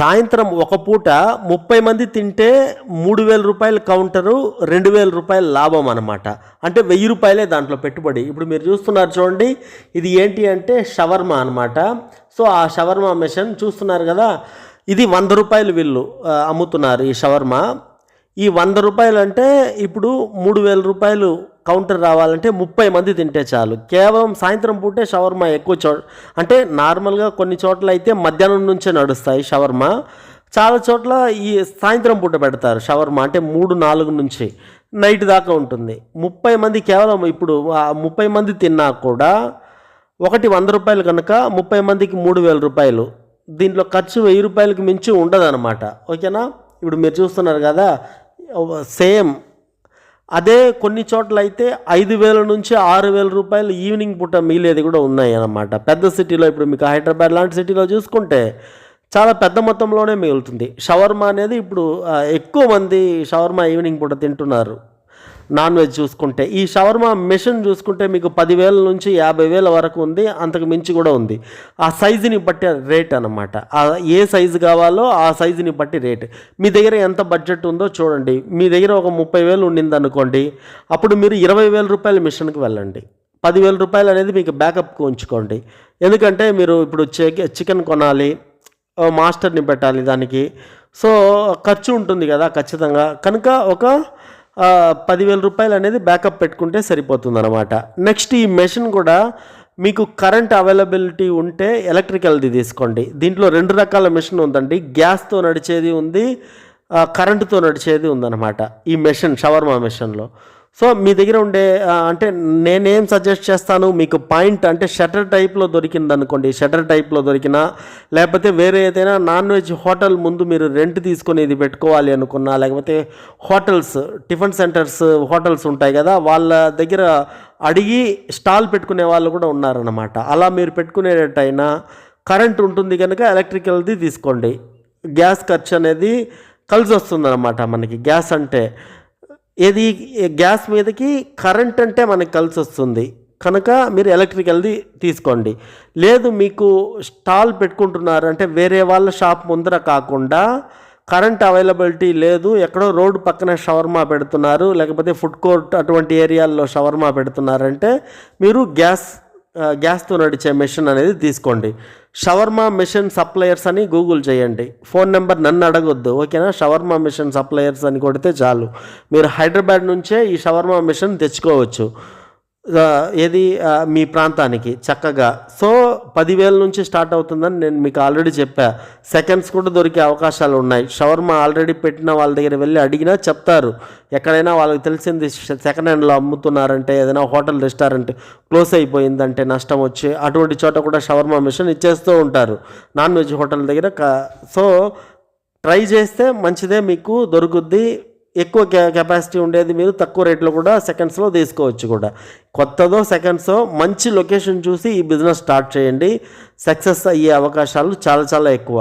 సాయంత్రం ఒక పూట ముప్పై మంది తింటే మూడు వేల రూపాయల కౌంటరు రెండు వేల రూపాయల లాభం అనమాట అంటే వెయ్యి రూపాయలే దాంట్లో పెట్టుబడి. ఇప్పుడు మీరు చూస్తున్నారు చూడండి ఇది ఏంటి అంటే షవర్మా అనమాట సో ఆ షవర్మా మిషన్ చూస్తున్నారు కదా ఇది వంద రూపాయలు వీళ్ళు అమ్ముతున్నారు ఈ షవర్మా. ఈ వంద రూపాయలు అంటే ఇప్పుడు మూడు వేల రూపాయలు కౌంటర్ రావాలంటే ముప్పై మంది తింటే చాలు. కేవలం సాయంత్రం పూటే షవర్మా ఎక్కువ చో అంటే నార్మల్గా కొన్ని చోట్ల అయితే మధ్యాహ్నం నుంచే నడుస్తాయి షవర్మా. చాలా చోట్ల ఈ సాయంత్రం పూట పెడతారు షవర్మా అంటే మూడు నాలుగు నుంచి నైట్ దాకా ఉంటుంది. ముప్పై మంది కేవలం ఇప్పుడు ముప్పై మంది తిన్నా కూడా ఒకటి వంద రూపాయలు కనుక ముప్పై మందికి మూడు వేల రూపాయలు. దీంట్లో ఖర్చు వెయ్యి రూపాయలకు మించి ఉండదన్నమాట. ఓకేనా? ఇప్పుడు మీరు చూస్తున్నారు కదా సేమ్. అదే కొన్ని చోట్ల అయితే ఐదు వేల నుంచి ఆరు వేల రూపాయలు ఈవినింగ్ పూట మిగిలేది కూడా ఉన్నాయి అన్నమాట. పెద్ద సిటీలో ఇప్పుడు మీకు హైదరాబాద్ లాంటి సిటీలో చూసుకుంటే చాలా పెద్ద మొత్తంలోనే మిగులుతుంది. షవర్మా అనేది ఇప్పుడు ఎక్కువ మంది షవర్మా ఈవినింగ్ పూట తింటున్నారు. నాన్ వెజ్ చూసుకుంటే. ఈ షవర్మా మెషిన్ చూసుకుంటే మీకు పదివేల నుంచి యాభై వేల వరకు ఉంది అంతకు మించి కూడా ఉంది. ఆ సైజుని బట్టి రేట్ అనమాట ఏ సైజు కావాలో ఆ సైజుని బట్టి రేట్. మీ దగ్గర ఎంత బడ్జెట్ ఉందో చూడండి. మీ దగ్గర ఒక ముప్పై వేలు ఉండింది అనుకోండి అప్పుడు మీరు ఇరవై వేల రూపాయల మిషన్కి వెళ్ళండి. పదివేల రూపాయలు అనేది మీకు బ్యాకప్కి ఉంచుకోండి. ఎందుకంటే మీరు ఇప్పుడు చికెన్ కొనాలి మాస్టర్ని పెట్టాలి దానికి. సో ఖర్చు ఉంటుంది కదా ఖచ్చితంగా. కనుక ఒక పదివేల రూపాయలు అనేది బ్యాకప్ పెట్టుకుంటే సరిపోతుంది అనమాట నెక్స్ట్ ఈ మెషిన్ కూడా మీకు కరెంట్ అవైలబిలిటీ ఉంటే ఎలక్ట్రికల్ది తీసుకోండి. దీంట్లో రెండు రకాల మెషిన్ ఉందండి. గ్యాస్తో నడిచేది ఉంది కరెంటుతో నడిచేది ఉందన్నమాట ఈ మెషిన్ షవర్మా మెషిన్లో. సో మీ దగ్గర ఉండే అంటే నేనేం సజెస్ట్ చేస్తాను? మీకు పాయింట్ అంటే షటర్ టైప్లో దొరికింది అనుకోండి. షటర్ టైప్లో దొరికినా లేకపోతే వేరే ఏదైనా నాన్ వెజ్ హోటల్ ముందు మీరు రెంట్ తీసుకొని ఇది పెట్టుకోవాలి అనుకున్నా లేకపోతే హోటల్స్ టిఫిన్ సెంటర్స్ హోటల్స్ ఉంటాయి కదా వాళ్ళ దగ్గర అడిగి స్టాల్ పెట్టుకునే వాళ్ళు కూడా ఉన్నారన్నమాట. అలా మీరు పెట్టుకునేటట్టయినా కరెంట్ ఉంటుంది కనుక ఎలక్ట్రికల్ది తీసుకోండి. గ్యాస్ ఖర్చు అనేది కలిసి వస్తుందన్నమాట మనకి. గ్యాస్ అంటే ఏది గ్యాస్ మీదకి కరెంట్ అంటే మనకి కలిసి వస్తుంది. కనుక మీరు ఎలక్ట్రికల్ది తీసుకోండి. లేదు మీకు స్టాల్ పెట్టుకుంటున్నారు అంటే వేరే వాళ్ళ షాప్ ముందర కాకుండా కరెంట్ అవైలబిలిటీ లేదు. ఎక్కడో రోడ్డు పక్కన షవర్మా పెడుతున్నారు. లేకపోతే ఫుడ్ కోర్ట్ అటువంటి ఏరియాల్లో షవర్మా పెడుతున్నారంటే మీరు గ్యాస్ గ్యాస్తో నడిచే మెషిన్ అనేది తీసుకోండి. షవర్మా మెషిన్ సప్లయర్స్ అని గూగుల్ చేయండి. ఫోన్ నెంబర్ నన్ను అడగొద్దు ఓకేనా? షవర్మా మెషిన్ సప్లయర్స్ అని కొడితే చాలు. మీరు హైదరాబాద్ నుంచే ఈ షవర్మా మెషిన్ తెచ్చుకోవచ్చు. ఏది? మీ ప్రాంతానికి చక్కగా. సో పదివేల నుంచి స్టార్ట్ అవుతుందని నేను మీకు ఆల్రెడీ చెప్పా. సెకండ్స్ కూడా దొరికే అవకాశాలు ఉన్నాయి. షవర్మా ఆల్రెడీ పెట్టిన వాళ్ళ దగ్గర వెళ్ళి అడిగినా చెప్తారు. ఎక్కడైనా వాళ్ళకి తెలిసింది సెకండ్ హ్యాండ్లో అమ్ముతున్నారంటే ఏదైనా హోటల్ రెస్టారెంట్ క్లోజ్ అయిపోయిందంటే నష్టం వచ్చి అటువంటి చోట కూడా షవర్మా మిషన్ ఇచ్చేస్తూ ఉంటారు. నాన్ వెజ్ హోటల్ దగ్గర సో ట్రై చేస్తే మంచిదే మీకు దొరుకుద్ది. ఎక్కువ కె కెపాసిటీ ఉండేది మీరు తక్కువ రేట్లో కూడా సెకండ్స్లో తీసుకోవచ్చు కూడా. కొత్తదో సెకండ్సో మంచి లొకేషన్ చూసి ఈ బిజినెస్ స్టార్ట్ చేయండి. సక్సెస్ అయ్యే అవకాశాలు చాలా చాలా ఎక్కువ.